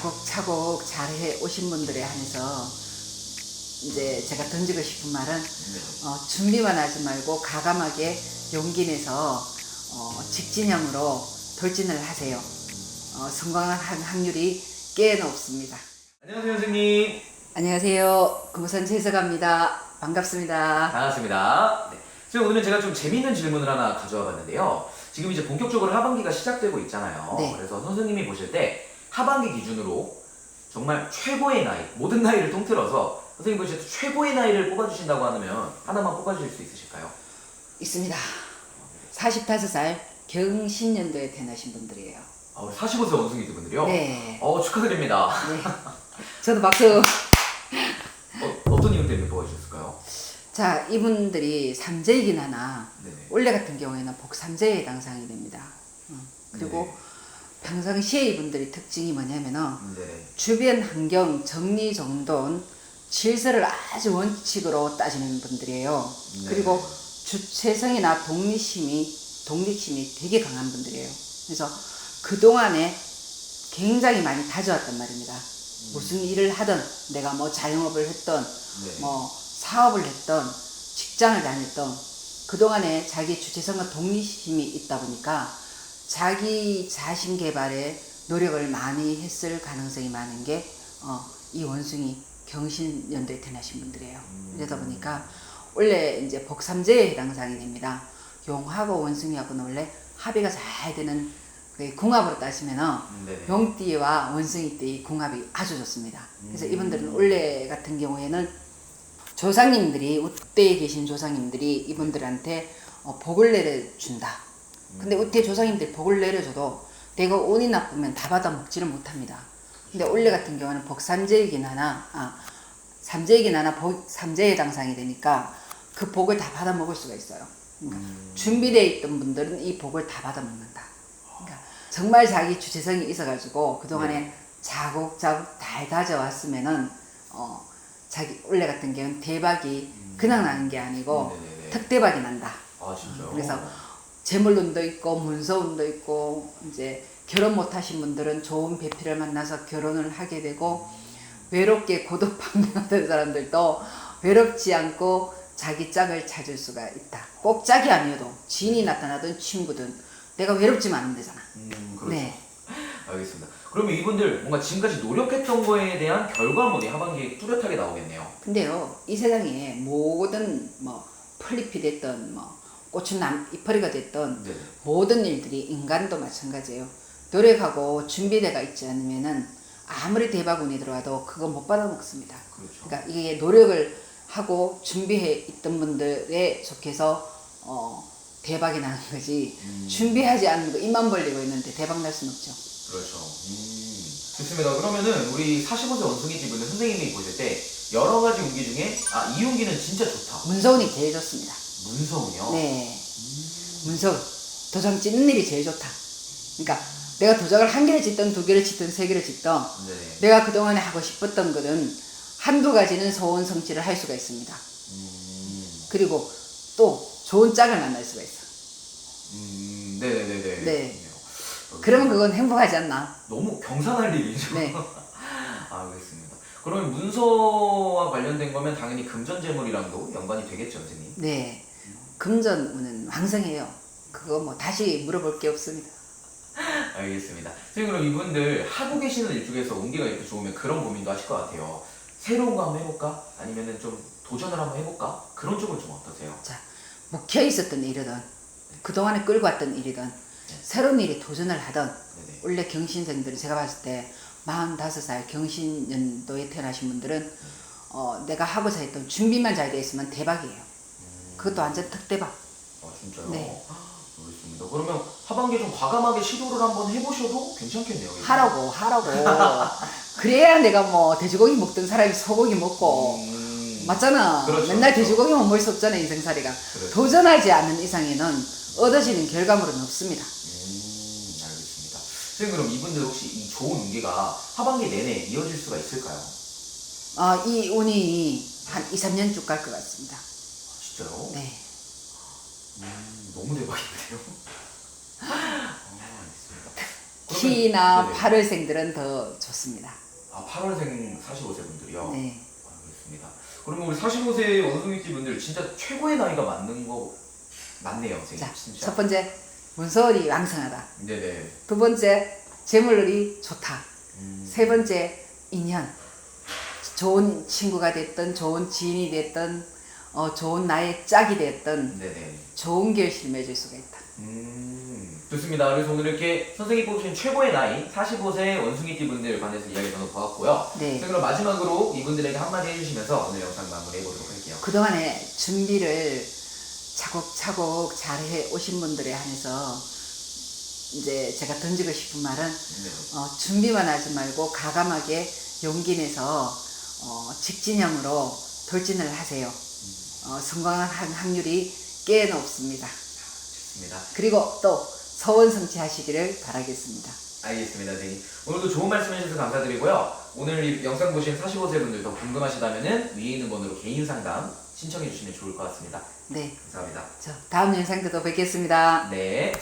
차곡차곡 잘해 오신 분들에 한해서 이제 제가 던지고 싶은 말은 네. 어, 준비만 하지 말고 가감하게 용기 내서 어, 직진형으로 돌진을 하세요. 어, 성공할 확률이 꽤 높습니다. 안녕하세요, 선생님. 안녕하세요. 금호선 재석합니다. 반갑습니다. 반갑습니다. 네. 지금 오늘은 제가 좀 재밌는 질문을 하나 가져와 봤는데요. 지금 이제 본격적으로 하반기가 시작되고 있잖아요. 네. 그래서 선생님이 보실 때 하반기 기준으로 정말 최고의 나이, 모든 나이를 통틀어서 선생님 때 최고의 나이를 뽑아주신다고 하면 하나만 뽑아주실 수 있으실까요? 있습니다. 45살 경신년도에 태어나신 분들이에요. 아, 우리 45세 원숭이 두 분들이요? 네. 어, 축하드립니다. 네. 저도 박수. 어, 어떤 이유 때문에 뽑아주셨을까요? 자, 이분들이 삼재이긴 하나 네네. 원래 같은 경우에는 복삼재에 해당상이 됩니다. 어, 그리고 네. 평상시에 이분들이 특징이 뭐냐면은 네네. 주변 환경 정리 정돈 질서를 아주 원칙으로 따지는 분들이에요. 네. 그리고 주체성이나 독립심이 독립심이 되게 강한 분들이에요. 그래서 그 동안에 굉장히 많이 다져왔단 말입니다. 무슨 일을 하든 내가 뭐 자영업을 했던 네. 뭐 사업을 했던 직장을 다녔던 그 동안에 자기 주체성과 독립심이 있다 보니까 자기 자신 개발에 노력을 많이 했을 가능성이 많은 게 어, 이 원숭이 경신연도에 태어나신 분들이에요. 그러다 보니까 원래 이제 복삼재에 해당상이 됩니다. 용하고 원숭이하고는 원래 합의가 잘 되는 그 궁합으로 따지면은 네네. 용띠와 원숭이띠의 궁합이 아주 좋습니다. 그래서 음. 이분들은 원래 같은 경우에는 조상님들이 우때에 계신 조상님들이 이분들한테 어, 복을 내려준다. 근데 우때 조상님들이 복을 내려줘도 내가 운이 나쁘면 다 받아 먹지를 못합니다. 근데 원래 같은 경우는 복삼재이긴 하나, 아, 삼재이긴 하나 복, 삼재의 당상이 되니까 그 복을 다 받아 먹을 수가 있어요. 그러니까 준비되어 있던 분들은 이 복을 다 받아 먹는다. 그러니까 정말 자기 주체성이 있어가지고 그동안에 자국자국 잘 다져왔으면은 어 자기 원래 같은 경우는 대박이 그냥 나는 게 아니고 네네네. 특대박이 난다. 아 진짜요? 그래서 재물운도 있고 문서운도 있고 이제 결혼 못하신 분들은 좋은 배필을 만나서 결혼을 하게 되고 외롭게 고독 방황하던 사람들도 외롭지 않고 자기 짝을 찾을 수가 있다. 꼭 짝이 아니어도 지인이 나타나든 친구든 내가 외롭지만 않으면 되잖아. 음, 그렇죠. 네. 알겠습니다. 그러면 이분들 뭔가 지금까지 노력했던 거에 대한 결과물이 하반기에 뚜렷하게 나오겠네요. 근데요, 이 세상에 모든 뭐 폴리피 됐던 뭐 꽃은 남 이파리가 됐던 네. 모든 일들이 인간도 마찬가지예요. 노력하고 준비대가 있지 않으면은 아무리 대박운이 들어와도 그거 못 받아먹습니다. 그렇죠. 그러니까 이게 노력을 하고 준비해 있던 분들에 속해서 어, 대박이 나는 거지 음. 준비하지 않는 거 입만 벌리고 있는데 대박 날 수는 없죠. 그렇죠. 음. 좋습니다. 그러면은 우리 45세 원숭이 집은 선생님이 보실 때 여러 가지 운기 중에 아, 이 운기는 진짜 좋다. 문서운이 제일 좋습니다. 문서운이요? 네. 문서 도장 찍는 일이 제일 좋다. 그러니까 내가 도장을 한 개를 찍든 두 개를 찍든 세 개를 찍든 네. 내가 그동안에 하고 싶었던 것은 한두 가지는 소원 성취를 할 수가 있습니다. 음. 그리고 또 좋은 짝을 만날 수가 있어. 음. 네네네네. 네. 그렇군요. 그러면 그건 행복하지 않나? 너무 경산할 일이죠. 네. 알겠습니다. 그러면 문서와 관련된 거면 당연히 금전재물이랑도 연관이 되겠죠, 선생님? 네. 금전운은 왕성해요. 그거 뭐 다시 물어볼 게 없습니다. 알겠습니다. 선생님 그럼 이분들 하고 계시는 일 중에서 운기가 이렇게 좋으면 그런 고민도 하실 것 같아요. 새로운 거 한번 해볼까? 아니면은 좀 도전을 한번 해볼까? 그런 쪽은 좀 어떠세요? 자, 묵혀 있었던 일이든 그동안에 끌고 왔던 일이든 새로운 일에 도전을 하든 네네. 원래 경신생들은 제가 봤을 때 45살 경신년도에 태어나신 분들은 어, 내가 하고자 했던 준비만 잘 돼 있으면 대박이에요. 그것도 완전 특대박. 아 진짜요? 네. 알겠습니다. 그러면 하반기에 좀 과감하게 시도를 한번 해보셔도 괜찮겠네요. 이거. 하라고 하라고. 그래야 내가 뭐 돼지고기 먹던 사람이 소고기 먹고 음, 맞잖아. 그렇죠, 맨날 그렇죠. 돼지고기만 먹을 수 없잖아 인생살이가. 그렇죠. 도전하지 않는 이상에는 얻어지는 결과물은 없습니다. 음, 알겠습니다. 선생님 그럼 이분들 혹시 이 좋은 운기가 하반기 내내 이어질 수가 있을까요? 어, 이 운이 한 2, 3년 쭉 갈 것 같습니다. 진짜요? 네. 음, 너무 대박인데요? 아, 알겠습니다. T나 네네. 8월생들은 더 좋습니다. 아 8월생 45세 분들이요. 네. 알겠습니다. 그러면 우리 45세 원숭이띠 분들 진짜 최고의 나이가 맞는 거 맞네요, 선생님. 자, 진짜. 첫 번째 문서월이 왕성하다. 네네. 두 번째 재물을이 좋다. 음. 세 번째 인연. 좋은 친구가 됐든 좋은 지인이 됐든 어, 좋은 나의 짝이 됐든 네네. 좋은 결실을 맺을 수가 있다. 음, 좋습니다. 그래서 오늘 이렇게 선생님이 뽑으신 최고의 나이 45세 원숭이띠 분들 관해서 이야기 나눠보았고요. 네. 자, 그럼 마지막으로 이분들에게 한마디 해주시면서 오늘 영상 마무리해 보도록 할게요. 그동안에 준비를 차곡차곡 잘 해 오신 분들에 한해서 이제 제가 던지고 싶은 말은 네. 어, 준비만 하지 말고 가감하게 용기 내서 어, 직진형으로 돌진을 하세요. 어, 성공한 확률이 꽤 높습니다. 좋습니다. 그리고 또 서원성취 하시기를 바라겠습니다. 알겠습니다, 선생님. 오늘도 좋은 말씀 해주셔서 감사드리고요. 오늘 이 영상 보신 45세 분들 더 궁금하시다면 위에 있는 번호로 개인 상담 신청해 주시면 좋을 것 같습니다. 네, 감사합니다. 저 다음 영상 때도 뵙겠습니다. 네.